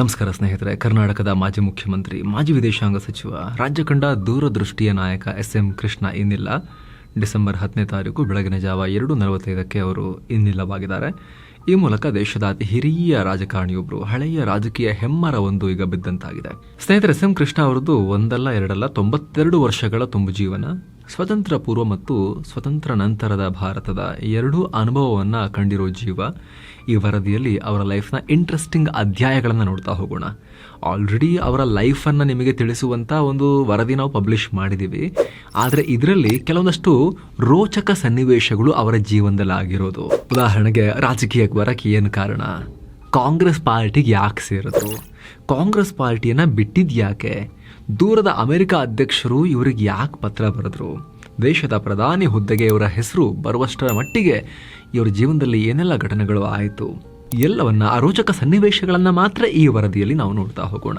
ನಮಸ್ಕಾರ ಸ್ನೇಹಿತರೆ. ಕರ್ನಾಟಕದ ಮಾಜಿ ಮುಖ್ಯಮಂತ್ರಿ, ಮಾಜಿ ವಿದೇಶಾಂಗ ಸಚಿವ ರಾಜ್ಯ ಕಂಡ ದೂರದೃಷ್ಟಿಯ ನಾಯಕ ಎಸ್ ಎಂ ಕೃಷ್ಣ ಇನ್ನಿಲ್ಲ. ಡಿಸೆಂಬರ್ ಹತ್ತನೇ ತಾರೀಕು ಬೆಳಗಿನ ಜಾವ ಎರಡು ನಲವತ್ತೈದಕ್ಕೆ ಅವರು ಇನ್ನಿಲ್ಲವಾಗಿದ್ದಾರೆ. ಈ ಮೂಲಕ ದೇಶದ ಅತಿ ಹಿರಿಯ ರಾಜಕಾರಣಿಯೊಬ್ಬರು ಹಳೆಯ ರಾಜಕೀಯ ಹೆಮ್ಮರ ಒಂದು ಈಗ ಬಿದ್ದಂತಾಗಿದೆ. ಸ್ನೇಹಿತರೆ ಎಸ್ ಎಂ ಕೃಷ್ಣ ಅವರದ್ದು ಒಂದಲ್ಲ, ಎರಡಲ್ಲ, ತೊಂಬತ್ತೆರಡು ವರ್ಷಗಳ ತುಂಬು ಜೀವನ. ಸ್ವತಂತ್ರ ಪೂರ್ವ ಮತ್ತು ಸ್ವತಂತ್ರ ನಂತರದ ಭಾರತದ ಎರಡೂ ಅನುಭವವನ್ನು ಕಂಡಿರೋ ಜೀವ, ಈ ವರದಿಯಲ್ಲಿ ಅವರ ಲೈಫ್ನ ಇಂಟ್ರೆಸ್ಟಿಂಗ್ ಅಧ್ಯಾಯಗಳನ್ನು ನೋಡ್ತಾ ಹೋಗೋಣ. ಆಲ್ರೆಡಿ ಅವರ ಲೈಫನ್ನು ನಿಮಗೆ ತಿಳಿಸುವಂಥ ಒಂದು ವರದಿ ನಾವು ಪಬ್ಲಿಷ್ ಮಾಡಿದ್ದೀವಿ ಆದರೆ ಇದರಲ್ಲಿ ಕೆಲವೊಂದಷ್ಟು ರೋಚಕ ಸನ್ನಿವೇಶಗಳು ಅವರ ಜೀವನದಲ್ಲಿ ಆಗಿರೋದು ಉದಾಹರಣೆಗೆ ರಾಜಕೀಯಕ್ಕೆ ಬರಕ್ಕೆ ಏನು ಕಾರಣ? ಕಾಂಗ್ರೆಸ್ ಪಾರ್ಟಿಗೆ ಯಾಕೆ ಸೇರೋದು? ಕಾಂಗ್ರೆಸ್ ಪಾರ್ಟಿಯನ್ನು ಬಿಟ್ಟಿದ್ದು ಯಾಕೆ? ದೂರದ ಅಮೆರಿಕ ಅಧ್ಯಕ್ಷರು ಇವರಿಗೆ ಯಾಕೆ ಪತ್ರ ಬರೆದ್ರು? ದೇಶದ ಪ್ರಧಾನಿ ಹುದ್ದೆಗೆ ಇವರ ಹೆಸರು ಬರುವಷ್ಟರ ಮಟ್ಟಿಗೆ ಇವರ ಜೀವನದಲ್ಲಿ ಏನೆಲ್ಲ ಘಟನೆಗಳು ಆಯಿತು? ಎಲ್ಲವನ್ನ ಆ ರೋಚಕ ಸನ್ನಿವೇಶಗಳನ್ನ ಮಾತ್ರ ಈ ವರದಿಯಲ್ಲಿ ನಾವು ನೋಡ್ತಾ ಹೋಗೋಣ.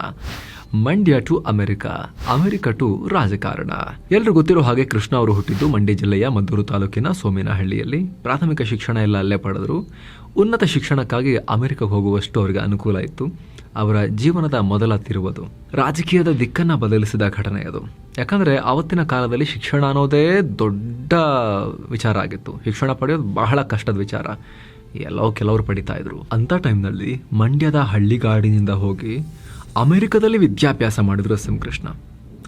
Mandya to America America to ರಾಜಕಾರಣ. ಎಲ್ಲರೂ ಗೊತ್ತಿರೋ ಹಾಗೆ ಕೃಷ್ಣ ಅವರು ಹುಟ್ಟಿದ್ದು ಮಂಡ್ಯ ಜಿಲ್ಲೆಯ ಮದ್ದೂರು ತಾಲೂಕಿನ ಸೋಮಿನಹಳ್ಳಿಯಲ್ಲಿ. ಪ್ರಾಥಮಿಕ ಶಿಕ್ಷಣ ಎಲ್ಲ ಅಲ್ಲೇ ಪಡೆದರು. ಉನ್ನತ ಶಿಕ್ಷಣಕ್ಕಾಗಿ ಅಮೆರಿಕಕ್ಕೆ ಹೋಗುವಷ್ಟು ಅವರಿಗೆ ಅನುಕೂಲ ಇತ್ತು. ಅವರ ಜೀವನದ ಮೊದಲ ತಿರುವುದು. ರಾಜಕೀಯದ ದಿಕ್ಕನ್ನು ಬದಲಿಸಿದ ಘಟನೆ ಅದು. ಯಾಕಂದರೆ ಆವತ್ತಿನ ಕಾಲದಲ್ಲಿ ಶಿಕ್ಷಣ ಅನ್ನೋದೇ ದೊಡ್ಡ ವಿಚಾರ ಆಗಿತ್ತು. ಶಿಕ್ಷಣ ಪಡೆಯೋದು ಬಹಳ ಕಷ್ಟದ ವಿಚಾರ. ಎಲ್ಲೋ ಕೆಲವರು ಪಡಿತಾ ಇದ್ರು. ಅಂಥ ಟೈಮ್ನಲ್ಲಿ ಮಂಡ್ಯದ ಹಳ್ಳಿಗಾಡಿನಿಂದ ಹೋಗಿ ಅಮೆರಿಕದಲ್ಲಿ ವಿದ್ಯಾಭ್ಯಾಸ ಮಾಡಿದ್ರು ಎಸ್ ಎಂ ಕೃಷ್ಣ.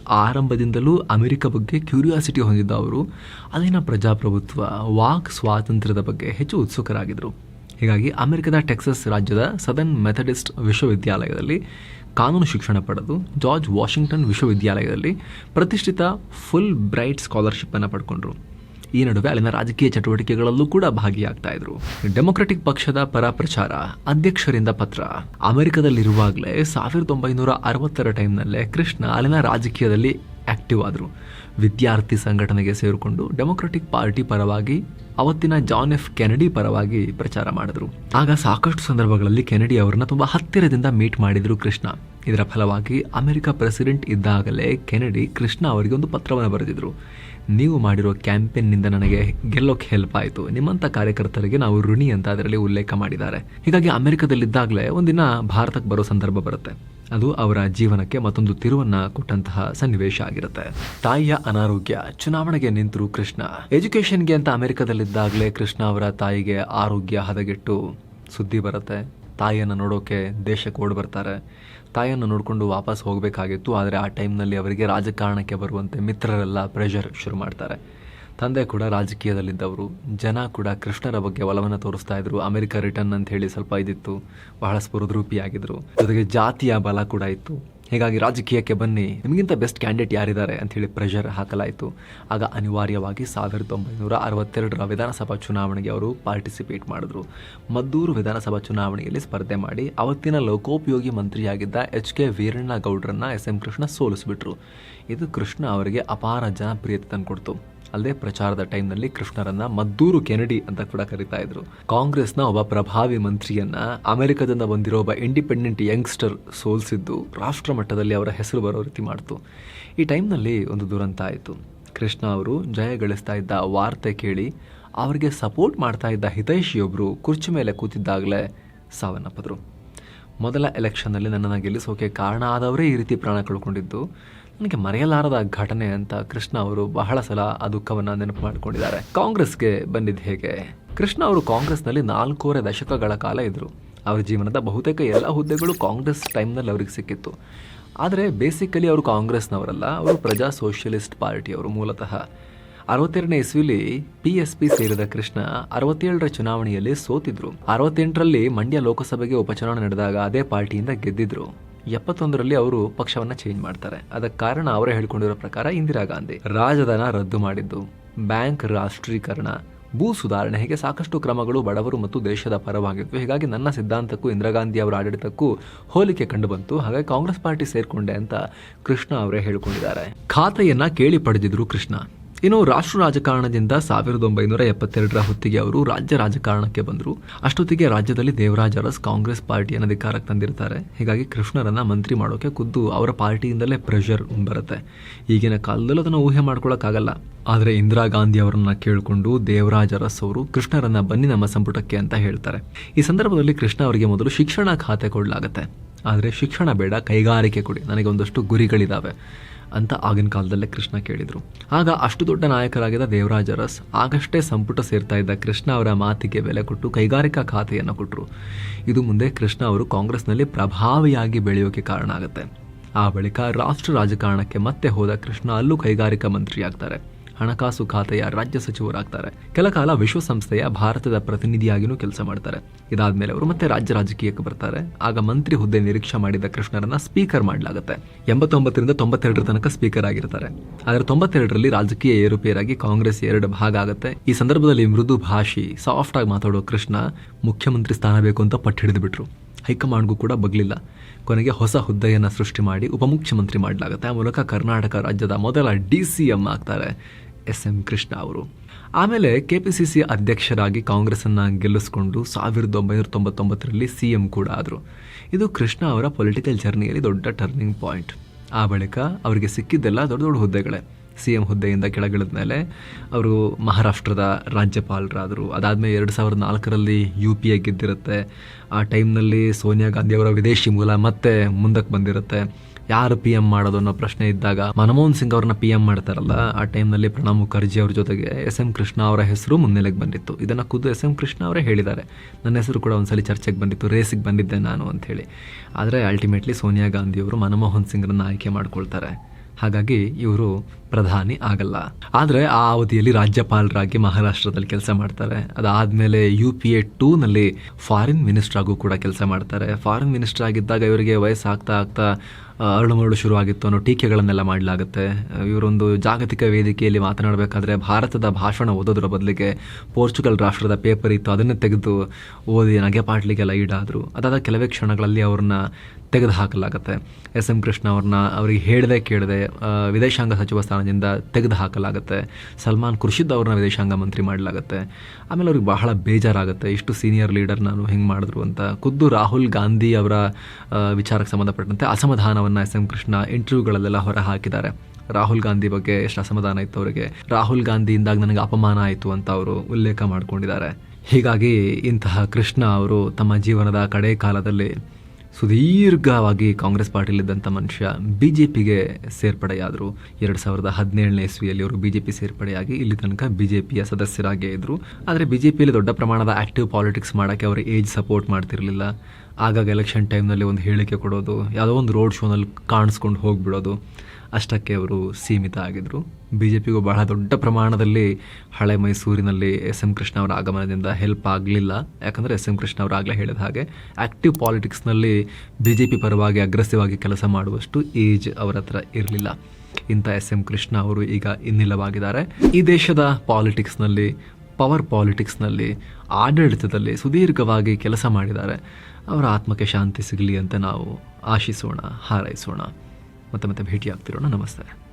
ಆರಂಭದಿಂದಲೂ ಅಮೆರಿಕ ಬಗ್ಗೆ ಕ್ಯೂರಿಯಾಸಿಟಿ ಹೊಂದಿದ್ದ ಅವರು ಅಲ್ಲಿನ ಪ್ರಜಾಪ್ರಭುತ್ವ, ವಾಕ್ ಸ್ವಾತಂತ್ರ್ಯದ ಬಗ್ಗೆ ಹೆಚ್ಚು ಉತ್ಸುಕರಾಗಿದ್ದರು ಹೀಗಾಗಿ ಅಮೆರಿಕದ ಟೆಕ್ಸಸ್ ರಾಜ್ಯದ ಸದರ್ನ್ ಮೆಥಡಿಸ್ಟ್ ವಿಶ್ವವಿದ್ಯಾಲಯದಲ್ಲಿ ಕಾನೂನು ಶಿಕ್ಷಣ ಪಡೆದು ಜಾರ್ಜ್ ವಾಷಿಂಗ್ಟನ್ ವಿಶ್ವವಿದ್ಯಾಲಯದಲ್ಲಿ ಪ್ರತಿಷ್ಠಿತ ಫುಲ್ ಬ್ರೈಟ್ ಸ್ಕಾಲರ್ಶಿಪ್ಪನ್ನು ಪಡ್ಕೊಂಡ್ರು. ಈ ನಡುವೆ ಅಲ್ಲಿನ ರಾಜಕೀಯ ಚಟುವಟಿಕೆಗಳಲ್ಲೂ ಕೂಡ ಭಾಗಿಯಾಗ್ತಾ ಇದ್ರು. ಡೆಮೊಕ್ರೆಟಿಕ್ ಪಕ್ಷದ ಪರ ಪ್ರಚಾರ, ಅಧ್ಯಕ್ಷರಿಂದ ಪತ್ರ. ಅಮೆರಿಕದಲ್ಲಿರುವಾಗಲೇ ಸಾವಿರದ ಒಂಬೈನೂರ ಅರವತ್ತರ ಟೈಮ್ನಲ್ಲೇ ಕೃಷ್ಣ ಅಲ್ಲಿನ ರಾಜಕೀಯದಲ್ಲಿ ಆಕ್ಟಿವ್ ಆದರು. ವಿದ್ಯಾರ್ಥಿ ಸಂಘಟನೆಗೆ ಸೇರಿಕೊಂಡು ಡೆಮೊಕ್ರೆಟಿಕ್ ಪಾರ್ಟಿ ಪರವಾಗಿ ಅವತ್ತಿನ ಜಾನ್ ಎಫ್ ಕೆನಡಿ ಪರವಾಗಿ ಪ್ರಚಾರ ಮಾಡಿದ್ರು. ಆಗ ಸಾಕಷ್ಟು ಸಂದರ್ಭಗಳಲ್ಲಿ ಕೆನಡಿ ಅವರನ್ನ ತುಂಬಾ ಹತ್ತಿರದಿಂದ ಮೀಟ್ ಮಾಡಿದ್ರು ಕೃಷ್ಣ. ಇದರ ಫಲವಾಗಿ ಅಮೆರಿಕ ಪ್ರೆಸಿಡೆಂಟ್ ಇದ್ದಾಗಲೇ ಕೆನಡಿ ಕೃಷ್ಣ ಅವರಿಗೆ ಒಂದು ಪತ್ರವನ್ನು ಬರೆದಿದ್ರು. ನೀವು ಮಾಡಿರೋ ಕ್ಯಾಂಪೇನ್ನಿಂದ ನನಗೆ ಗೆಲ್ಲೋಕೆ ಹೆಲ್ಪ್ ಆಯಿತು. ನಿಮ್ಮಂಥ ಕಾರ್ಯಕರ್ತರಿಗೆ ನಾವು ಋಣಿ ಅಂತ ಅದರಲ್ಲಿ ಉಲ್ಲೇಖ ಮಾಡಿದ್ದಾರೆ. ಹೀಗಾಗಿ ಅಮೆರಿಕದಲ್ಲಿದ್ದಾಗಲೇ ಒಂದಿನ ಭಾರತಕ್ಕೆ ಬರೋ ಸಂದರ್ಭ ಬರುತ್ತೆ. ಅದು ಅವರ ಜೀವನಕ್ಕೆ ಮತ್ತೊಂದು ತಿರುವನ್ನ ಕೊಟ್ಟಂತಹ ಸನ್ನಿವೇಶ ಆಗಿರುತ್ತೆ. ತಾಯಿಯ ಅನಾರೋಗ್ಯ, ಚುನಾವಣೆಗೆ ನಿಂತರು ಕೃಷ್ಣ. ಎಜುಕೇಶನ್ಗೆ ಅಂತ ಅಮೆರಿಕದಲ್ಲಿದ್ದಾಗಲೇ ಕೃಷ್ಣ ಅವರ ತಾಯಿಗೆ ಆರೋಗ್ಯ ಹದಗೆಟ್ಟು ಸುದ್ದಿ ಬರುತ್ತೆ. ತಾಯಿಯನ್ನು ನೋಡೋಕೆ ದೇಶಕ್ಕೆ ಓಡ್ ಬರ್ತಾರೆ. ತಾಯಿಯನ್ನು ನೋಡಿಕೊಂಡು ವಾಪಸ್ ಹೋಗಬೇಕಾಗಿತ್ತು, ಆದರೆ ಆ ಟೈಮ್ನಲ್ಲಿ ಅವರಿಗೆ ರಾಜಕಾರಣಕ್ಕೆ ಬರುವಂತೆ ಮಿತ್ರರೆಲ್ಲ ಪ್ರೆಷರ್ ಶುರು ಮಾಡ್ತಾರೆ. ತಂದೆ ಕೂಡ ರಾಜಕೀಯದಲ್ಲಿದ್ದವರು, ಜನ ಕೂಡ ಕೃಷ್ಣರ ಬಗ್ಗೆ ಒಲವನ್ನು ತೋರಿಸ್ತಾ ಇದ್ರು. ಅಮೆರಿಕ ರಿಟರ್ನ್ ಅಂತ ಹೇಳಿ ಸ್ವಲ್ಪ ಇದಿತ್ತು ಬಹಳ ಸ್ಫುರದ್ರೂಪಿಯಾಗಿದ್ರು ಜೊತೆಗೆ ಜಾತಿಯ ಬಲ ಕೂಡ ಇತ್ತು. ಹೀಗಾಗಿ ರಾಜಕೀಯಕ್ಕೆ ಬನ್ನಿ, ನಿಮಗಿಂತ ಬೆಸ್ಟ್ ಕ್ಯಾಂಡಿಡೇಟ್ ಯಾರಿದ್ದಾರೆ ಅಂತ ಹೇಳಿ ಪ್ರೆಷರ್ ಹಾಕಲಾಯಿತು. ಆಗ ಅನಿವಾರ್ಯವಾಗಿ ಸಾವಿರದ ಒಂಬೈನೂರ ಅರವತ್ತೆರಡರ ವಿಧಾನಸಭಾ ಚುನಾವಣೆಗೆ ಅವರು ಪಾರ್ಟಿಸಿಪೇಟ್ ಮಾಡಿದ್ರು. ಮದ್ದೂರು ವಿಧಾನಸಭಾ ಚುನಾವಣೆಯಲ್ಲಿ ಸ್ಪರ್ಧೆ ಮಾಡಿ ಅವತ್ತಿನ ಲೋಕೋಪಯೋಗಿ ಮಂತ್ರಿಯಾಗಿದ್ದ ಎಚ್ ಕೆ ವೀರಣ್ಣ ಗೌಡ್ರನ್ನ ಎಸ್ ಎಂ ಕೃಷ್ಣ ಸೋಲಿಸ್ಬಿಟ್ರು. ಇದು ಕೃಷ್ಣ ಅವರಿಗೆ ಅಪಾರ ಜನಪ್ರಿಯತೆ ತಂದುಕೊಡ್ತು ಅಲ್ಲದೆ ಪ್ರಚಾರದ ಟೈಮ್ನಲ್ಲಿ ಕೃಷ್ಣರನ್ನ ಮದ್ದೂರು ಕೆನಡಿ ಅಂತ ಕೂಡ ಕರೀತಾ ಇದ್ರು. ಕಾಂಗ್ರೆಸ್ನ ಒಬ್ಬ ಪ್ರಭಾವಿ ಮಂತ್ರಿಯನ್ನ ಅಮೆರಿಕದಿಂದ ಬಂದಿರೋ ಒಬ್ಬ ಇಂಡಿಪೆಂಡೆಂಟ್ ಯಂಗ್ಸ್ಟರ್ ಸೋಲ್ಸಿದ್ದು ರಾಷ್ಟ್ರ ಮಟ್ಟದಲ್ಲಿ ಅವರ ಹೆಸರು ಬರೋ ರೀತಿ ಮಾಡ್ತು. ಈ ಟೈಮ್ನಲ್ಲಿ ಒಂದು ದುರಂತ ಆಯಿತು. ಕೃಷ್ಣ ಅವರು ಜಯ ಗಳಿಸ್ತಾ ಇದ್ದ ವಾರ್ತೆ ಕೇಳಿ ಅವರಿಗೆ ಸಪೋರ್ಟ್ ಮಾಡ್ತಾ ಇದ್ದ ಹಿತೈಷಿಯೊಬ್ಬರು ಕುರ್ಚಿ ಮೇಲೆ ಕೂತಿದ್ದಾಗಲೇ ಸಾವನ್ನಪ್ಪದ್ರು. ಮೊದಲ ಎಲೆಕ್ಷನ್ನಲ್ಲಿ ನನ್ನನ್ನು ಗೆಲ್ಲಿಸೋಕೆ ಕಾರಣ ಆದವರೇ ಈ ರೀತಿ ಪ್ರಾಣ ಕಳ್ಕೊಂಡಿದ್ದು. ನನಗೆ ಮರೆಯಲಾರದ ಘಟನೆ ಅಂತ ಕೃಷ್ಣ ಅವರು ಬಹಳ ಸಲ ಆ ದುಃಖವನ್ನು ನೆನಪು ಮಾಡಿಕೊಂಡಿದ್ದಾರೆ. ಕಾಂಗ್ರೆಸ್ಗೆ ಬಂದಿದ್ದು ಹೇಗೆ? ಕೃಷ್ಣ ಅವರು ಕಾಂಗ್ರೆಸ್ನಲ್ಲಿ ನಾಲ್ಕೂವರೆ ದಶಕಗಳ ಕಾಲ ಇದ್ದರು ಅವರ ಜೀವನದ ಬಹುತೇಕ ಎಲ್ಲ ಹುದ್ದೆಗಳು ಕಾಂಗ್ರೆಸ್ ಟೈಮ್ನಲ್ಲಿ ಅವ್ರಿಗೆ ಸಿಕ್ಕಿತ್ತು. ಆದರೆ ಬೇಸಿಕಲಿ ಅವರು ಕಾಂಗ್ರೆಸ್ನವರಲ್ಲ, ಅವರು ಪ್ರಜಾ ಸೋಷಿಯಲಿಸ್ಟ್ ಪಾರ್ಟಿಯವರು ಮೂಲತಃ. ಅರವತ್ತೆರಡನೇ ಇಸ್ವಿಲಿ ಪಿ ಎಸ್ ಪಿ ಸೇರಿದ ಕೃಷ್ಣ ಅರವತ್ತೇಳರ ಚುನಾವಣೆಯಲ್ಲಿ ಸೋತಿದ್ರು. ಅರವತ್ತೆಂಟರಲ್ಲಿ ಮಂಡ್ಯ ಲೋಕಸಭೆಗೆ ಉಪಚುನಾವಣೆ ನಡೆದಾಗ ಅದೇ ಪಾರ್ಟಿಯಿಂದ ಗೆದ್ದಿದ್ರು. ಎಪ್ಪತ್ತೊಂದರಲ್ಲಿ ಅವರು ಪಕ್ಷವನ್ನ ಚೇಂಜ್ ಮಾಡ್ತಾರೆ. ಅದಕ್ಕೆ ಕಾರಣ ಅವರೇ ಹೇಳ್ಕೊಂಡಿರೋ ಪ್ರಕಾರ ಇಂದಿರಾ ಗಾಂಧಿ ರಾಜಧನ ರದ್ದು ಮಾಡಿದ್ದು. ಬ್ಯಾಂಕ್ ರಾಷ್ಟ್ರೀಕರಣ, ಭೂ ಸುಧಾರಣೆ ಹೀಗೆ ಸಾಕಷ್ಟು ಕ್ರಮಗಳು ಬಡವರು ಮತ್ತು ದೇಶದ ಪರವಾಗಿತ್ತು. ಹೀಗಾಗಿ ನನ್ನ ಸಿದ್ಧಾಂತಕ್ಕೂ ಇಂದಿರಾ ಗಾಂಧಿ ಅವರ ಆಡಳಿತಕ್ಕೂ ಹೋಲಿಕೆ ಕಂಡುಬಂತು ಹಾಗಾಗಿ ಕಾಂಗ್ರೆಸ್ ಪಾರ್ಟಿ ಸೇರ್ಕೊಂಡೆ ಅಂತ ಕೃಷ್ಣ ಅವರೇ ಹೇಳಿಕೊಂಡಿದ್ದಾರೆ. ಖಾತೆಯನ್ನ ಕೇಳಿ ಪಡೆದಿದ್ರು ಕೃಷ್ಣ. ಇನ್ನು ರಾಷ್ಟ್ರ ರಾಜಕಾರಣದಿಂದ ಸಾವಿರದ ಒಂಬೈನೂರ ಎಪ್ಪತ್ತೆರಡರ ಹೊತ್ತಿಗೆ ಅವರು ರಾಜ್ಯ ರಾಜಕಾರಣಕ್ಕೆ ಬಂದರು. ಅಷ್ಟೊತ್ತಿಗೆ ರಾಜ್ಯದಲ್ಲಿ ದೇವರಾಜ ಅರಸ್ ಕಾಂಗ್ರೆಸ್ ಪಾರ್ಟಿಯನ್ನು ಅಧಿಕಾರಕ್ಕೆ ತಂದಿರ್ತಾರೆ. ಹೀಗಾಗಿ ಕೃಷ್ಣರನ್ನು ಮಂತ್ರಿ ಮಾಡೋಕೆ ಖುದ್ದು ಅವರ ಪಾರ್ಟಿಯಿಂದಲೇ ಪ್ರೆಷರ್ ಬರುತ್ತೆ. ಈಗಿನ ಕಾಲದಲ್ಲೂ ಅದನ್ನು ಊಹೆ ಮಾಡ್ಕೊಳ್ಳೋಕ್ಕಾಗಲ್ಲ ಆದರೆ ಇಂದಿರಾ ಗಾಂಧಿ ಅವರನ್ನ ಕೇಳಿಕೊಂಡು ದೇವರಾಜ ಅರಸ್ ಅವರು ಕೃಷ್ಣರನ್ನ ಬನ್ನಿ ನಮ್ಮ ಸಂಪುಟಕ್ಕೆ ಅಂತ ಹೇಳ್ತಾರೆ. ಈ ಸಂದರ್ಭದಲ್ಲಿ ಕೃಷ್ಣ ಅವರಿಗೆ ಮೊದಲು ಶಿಕ್ಷಣ ಖಾತೆ ಕೊಡಲಾಗುತ್ತೆ. ಆದರೆ ಶಿಕ್ಷಣ ಬೇಡ, ಕೈಗಾರಿಕೆ ಕೊಡಿ. ನನಗೆ ಒಂದಷ್ಟು ಗುರಿಗಳಿದ್ದಾವೆ ಅಂತ ಆಗಿನ ಕಾಲದಲ್ಲೇ ಕೃಷ್ಣ ಕೇಳಿದರು. ಆಗ ಅಷ್ಟು ದೊಡ್ಡ ನಾಯಕರಾಗಿದ್ದ ದೇವರಾಜ ಅರಸ್ ಆಗಷ್ಟೇ ಸಂಪುಟ ಸೇರ್ತಾ ಇದ್ದ ಕೃಷ್ಣ ಅವರ ಮಾತಿಗೆ ಬೆಲೆ ಕೊಟ್ಟು ಕೈಗಾರಿಕಾ ಖಾತೆಯನ್ನು ಕೊಟ್ಟರು ಇದು ಮುಂದೆ ಕೃಷ್ಣ ಅವರು ಕಾಂಗ್ರೆಸ್ನಲ್ಲಿ ಪ್ರಭಾವಿಯಾಗಿ ಬೆಳೆಯೋಕೆ ಕಾರಣ ಆಗುತ್ತೆ. ಆ ಬಳಿಕ ರಾಷ್ಟ್ರ ರಾಜಕಾರಣಕ್ಕೆ ಮತ್ತೆ ಹೋದ ಕೃಷ್ಣ ಅಲ್ಲೂ ಕೈಗಾರಿಕಾ ಮಂತ್ರಿಯಾಗ್ತಾರೆ. ಹಣಕಾಸು ಖಾತೆಯ ರಾಜ್ಯ ಸಚಿವರಾಗ್ತಾರೆ. ಕೆಲ ಕಾಲ ವಿಶ್ವಸಂಸ್ಥೆಯ ಭಾರತದ ಪ್ರತಿನಿಧಿಯಾಗಿಯೂ ಕೆಲಸ ಮಾಡ್ತಾರೆ. ಇದಾದ್ಮೇಲೆ ಅವರು ಮತ್ತೆ ರಾಜ್ಯ ರಾಜಕೀಯಕ್ಕೆ ಬರ್ತಾರೆ. ಆಗ ಮಂತ್ರಿ ಹುದ್ದೆ ನಿರೀಕ್ಷೆ ಮಾಡಿದ ಕೃಷ್ಣರನ್ನ ಸ್ಪೀಕರ್ ಮಾಡಲಾಗುತ್ತೆ. ಎಂಬತ್ತೊಂಬತ್ತರಿಂದ ತೊಂಬತ್ತೆರಡರ ತನಕ ಸ್ಪೀಕರ್ ಆಗಿರ್ತಾರೆ. ಆದರೆ ತೊಂಬತ್ತೆರಡರಲ್ಲಿ ರಾಜಕೀಯ ಏರುಪೇರಾಗಿ ಕಾಂಗ್ರೆಸ್ ಎರಡು ಭಾಗ ಆಗುತ್ತೆ. ಈ ಸಂದರ್ಭದಲ್ಲಿ ಮೃದು ಭಾಷಿ, ಸಾಫ್ಟ್ ಆಗಿ ಮಾತಾಡೋ ಕೃಷ್ಣ ಮುಖ್ಯಮಂತ್ರಿ ಸ್ಥಾನ ಬೇಕು ಅಂತ ಪಟ್ಟು ಹಿಡಿದು ಬಿಟ್ರು. ಹೈಕಮಾಂಡ್ಗೂ ಕೂಡ ಬಗ್ಲಿಲ್ಲ. ಕೊನೆಗೆ ಹೊಸ ಹುದ್ದೆಯನ್ನು ಸೃಷ್ಟಿ ಮಾಡಿ ಉಪಮುಖ್ಯಮಂತ್ರಿ ಮಾಡಲಾಗುತ್ತೆ. ಆ ಮೂಲಕ ಕರ್ನಾಟಕ ರಾಜ್ಯದ ಮೊದಲ ಡಿ ಸಿ ಎಂ ಆಗ್ತಾರೆ. ಎಸ್ ಎಂ ಕೃಷ್ಣ ಅವರು. ಆಮೇಲೆ ಕೆ ಪಿ ಸಿ ಸಿ ಅಧ್ಯಕ್ಷರಾಗಿ ಕಾಂಗ್ರೆಸ್ಸನ್ನು ಗೆಲ್ಲಿಸ್ಕೊಂಡು ಸಾವಿರದ ಒಂಬೈನೂರ ತೊಂಬತ್ತೊಂಬತ್ತರಲ್ಲಿ ಸಿ ಎಂ ಕೂಡ ಆದರು. ಇದು ಕೃಷ್ಣ ಅವರ ಪೊಲಿಟಿಕಲ್ ಜರ್ನಿಯಲ್ಲಿ ದೊಡ್ಡ ಟರ್ನಿಂಗ್ ಪಾಯಿಂಟ್ ಆ ಬಳಿಕ ಅವರಿಗೆ ಸಿಕ್ಕಿದ್ದೆಲ್ಲ ದೊಡ್ಡ ದೊಡ್ಡ ಹುದ್ದೆಗಳೇ. ಸಿ ಎಂ ಹುದ್ದೆಯಿಂದ ಕೆಳಗಿಳಿದ ಮೇಲೆ ಅವರು ಮಹಾರಾಷ್ಟ್ರದ ರಾಜ್ಯಪಾಲರಾದರು. ಅದಾದಮೇಲೆ ಎರಡು ಸಾವಿರದ ನಾಲ್ಕರಲ್ಲಿ ಯು ಪಿ ಎ ಗೆದ್ದಿರುತ್ತೆ. ಆ ಟೈಮ್ನಲ್ಲಿ ಸೋನಿಯಾ ಗಾಂಧಿ ಅವರ ವಿದೇಶಿ ಮೂಲ ಮತ್ತೆ ಮುಂದಕ್ಕೆ ಬಂದಿರುತ್ತೆ. ಯಾರು ಪಿ ಎಂ ಮಾಡೋದು ಅನ್ನೋ ಪ್ರಶ್ನೆ ಇದ್ದಾಗ ಮನಮೋಹನ್ ಸಿಂಗ್ ಅವ್ರನ್ನ ಪಿ ಎಂ ಮಾಡ್ತಾರಲ್ಲ, ಆ ಟೈಮ್ನಲ್ಲಿ ಪ್ರಣಬ್ ಮುಖರ್ಜಿ ಅವ್ರ ಜೊತೆಗೆ ಎಸ್ ಎಂ ಕೃಷ್ಣ ಅವರ ಹೆಸರು ಮುನ್ನೆಲೆಗೆ ಬಂದಿತ್ತು. ಇದನ್ನು ಖುದ್ದು ಎಸ್ ಎಂ ಕೃಷ್ಣ ಅವರೇ ಹೇಳಿದ್ದಾರೆ. ನನ್ನ ಹೆಸರು ಕೂಡ ಒಂದ್ಸಲಿ ಚರ್ಚೆಗೆ ಬಂದಿತ್ತು ರೇಸಿಗೆ ಬಂದಿದ್ದೆ ನಾನು ಅಂತ ಹೇಳಿ. ಆದರೆ ಅಲ್ಟಿಮೇಟ್ಲಿ ಸೋನಿಯಾ ಗಾಂಧಿ ಅವರು ಮನಮೋಹನ್ ಸಿಂಗ್ರನ್ನ ಆಯ್ಕೆ ಮಾಡ್ಕೊಳ್ತಾರೆ. ಹಾಗಾಗಿ ಇವರು ಪ್ರಧಾನಿ ಆಗಲ್ಲ. ಆದರೆ ಆ ಅವಧಿಯಲ್ಲಿ ರಾಜ್ಯಪಾಲರಾಗಿ ಮಹಾರಾಷ್ಟ್ರದಲ್ಲಿ ಕೆಲಸ ಮಾಡ್ತಾರೆ. ಅದಾದಮೇಲೆ ಯು ಪಿ ಎ ಟೂನಲ್ಲಿ ಫಾರಿನ್ ಮಿನಿಸ್ಟರ್ ಆಗೂ ಕೂಡ ಕೆಲಸ ಮಾಡ್ತಾರೆ. ಫಾರಿನ್ ಮಿನಿಸ್ಟರ್ ಆಗಿದ್ದಾಗ ಇವರಿಗೆ ವಯಸ್ಸಾಗ್ತಾ ಆಗ್ತಾ ಅರಳುಮರಳು ಶುರುವಾಗಿತ್ತು ಅನ್ನೋ ಟೀಕೆಗಳನ್ನೆಲ್ಲ ಮಾಡಲಾಗುತ್ತೆ. ಇವರೊಂದು ಜಾಗತಿಕ ವೇದಿಕೆಯಲ್ಲಿ ಮಾತನಾಡಬೇಕಾದ್ರೆ ಭಾರತದ ಭಾಷಣ ಓದೋದ್ರ ಬದಲಿಗೆ ಪೋರ್ಚುಗಲ್ ರಾಷ್ಟ್ರದ ಪೇಪರ್ ಇತ್ತು, ಅದನ್ನು ತೆಗೆದು ಓದಿ ನಗೆಪಾಟ್ಲಿಗೆಲ್ಲ ಈಡಾದರು. ಅದಾದ ಕೆಲವೇ ಕ್ಷಣಗಳಲ್ಲಿ ಅವ್ರನ್ನ ತೆಗೆದು ಹಾಕಲಾಗುತ್ತೆ. ಎಸ್ ಎಂ ಕೃಷ್ಣ ಅವ್ರನ್ನ ಅವರಿಗೆ ಹೇಳದೆ ಕೇಳದೆ ವಿದೇಶಾಂಗ ಸಚಿವ ಸ್ಥಾನದಿಂದ ತೆಗೆದು ಹಾಕಲಾಗುತ್ತೆ. ಸಲ್ಮಾನ್ ಖುರ್ಷಿದ್ ಅವ್ರನ್ನ ವಿದೇಶಾಂಗ ಮಂತ್ರಿ ಮಾಡಲಾಗುತ್ತೆ. ಆಮೇಲೆ ಅವ್ರಿಗೆ ಬಹಳ ಬೇಜಾರಾಗುತ್ತೆ. ಇಷ್ಟು ಸೀನಿಯರ್ ಲೀಡರ್ ನಾನು ಹೆಂಗೆ ಮಾಡಿದ್ರು ಅಂತ. ಖುದ್ದು ರಾಹುಲ್ ಗಾಂಧಿ ಅವರ ವಿಚಾರಕ್ಕೆ ಸಂಬಂಧಪಟ್ಟಂತೆ ಅಸಮಾಧಾನವನ್ನು ಎಸ್ ಎಂ ಕೃಷ್ಣ ಇಂಟರ್ವ್ಯೂಗಳಲ್ಲೆಲ್ಲ ಹೊರ ಹಾಕಿದ್ದಾರೆ ರಾಹುಲ್ ಗಾಂಧಿ ಬಗ್ಗೆ ಎಷ್ಟು ಅಸಮಾಧಾನ ಇತ್ತು ಅವರಿಗೆ. ರಾಹುಲ್ ಗಾಂಧಿಯಿಂದಾಗಿ ನನಗೆ ಅಪಮಾನ ಆಯಿತು ಅಂತ ಅವರು ಉಲ್ಲೇಖ ಮಾಡಿಕೊಂಡಿದ್ದಾರೆ. ಹೀಗಾಗಿ ಇಂತಹ ಕೃಷ್ಣ ಅವರು ತಮ್ಮ ಜೀವನದ ಕಡೆ ಕಾಲದಲ್ಲಿ ಸುದೀರ್ಘವಾಗಿ ಕಾಂಗ್ರೆಸ್ ಪಾರ್ಟಿಲಿದ್ದಂಥ ಮನುಷ್ಯ ಬಿ ಜೆ ಪಿಗೆ ಸೇರ್ಪಡೆಯಾದರು. ಎರಡು ಸಾವಿರದ ಹದಿನೇಳನೇ ಇಸ್ವಿಯಲ್ಲಿ ಅವರು ಬಿ ಜೆ ಪಿ ಸೇರ್ಪಡೆಯಾಗಿ ಇಲ್ಲಿ ತನಕ ಬಿ ಜೆ ಪಿಯ ಸದಸ್ಯರಾಗೇ ಇದ್ದರು ಆದರೆ ಬಿ ಜೆ ಪಿಯಲ್ಲಿ ದೊಡ್ಡ ಪ್ರಮಾಣದ ಆ್ಯಕ್ಟಿವ್ ಪಾಲಿಟಿಕ್ಸ್ ಮಾಡೋಕ್ಕೆ ಅವರು ಏಜ್ ಸಪೋರ್ಟ್ ಮಾಡ್ತಿರಲಿಲ್ಲ. ಆಗಾಗ ಎಲೆಕ್ಷನ್ ಟೈಮ್ನಲ್ಲಿ ಒಂದು ಹೇಳಿಕೆ ಕೊಡೋದು, ಯಾವುದೋ ಒಂದು ರೋಡ್ ಶೋನಲ್ಲಿ ಕಾಣಿಸ್ಕೊಂಡು ಹೋಗ್ಬಿಡೋದು. ಅಷ್ಟಕ್ಕೆ ಅವರು ಸೀಮಿತ ಆಗಿದ್ದರು ಬಿ ಜೆ ಪಿಗೂ ಬಹಳ ದೊಡ್ಡ ಪ್ರಮಾಣದಲ್ಲಿ ಹಳೆ ಮೈಸೂರಿನಲ್ಲಿ ಎಸ್ ಎಂ ಕೃಷ್ಣ ಅವರ ಆಗಮನದಿಂದ ಹೆಲ್ಪ್ ಆಗಲಿಲ್ಲ. ಯಾಕಂದರೆ ಎಸ್ ಎಂ ಕೃಷ್ಣ ಆಗಲೇ ಹೇಳಿದ ಹಾಗೆ ಆ್ಯಕ್ಟಿವ್ ಪಾಲಿಟಿಕ್ಸ್ನಲ್ಲಿ ಬಿ ಜೆ ಪಿ ಪರವಾಗಿ ಅಗ್ರೆಸಿವ್ ಆಗಿ ಕೆಲಸ ಮಾಡುವಷ್ಟು ಏಜ್ ಅವರ ಹತ್ರ ಇರಲಿಲ್ಲ. ಇಂಥ ಎಸ್ ಎಂ ಕೃಷ್ಣ ಅವರು ಈಗ ಇನ್ನಿಲ್ಲವಾಗಿದ್ದಾರೆ ಈ ದೇಶದ ಪಾಲಿಟಿಕ್ಸ್ನಲ್ಲಿ ಪವರ್ ಪಾಲಿಟಿಕ್ಸ್ನಲ್ಲಿ ಆಡಳಿತದಲ್ಲಿ ಸುದೀರ್ಘವಾಗಿ ಕೆಲಸ ಮಾಡಿದ್ದಾರೆ. ಅವರ ಆತ್ಮಕ್ಕೆ ಶಾಂತಿ ಸಿಗಲಿ ಅಂತ ನಾವು ಆಶಿಸೋಣ, ಹಾರೈಸೋಣ. ಮತ್ತೆ ಮತ್ತೆ ಭೇಟಿಯಾಗ್ತಿರೋಣ ನಮಸ್ತೆ.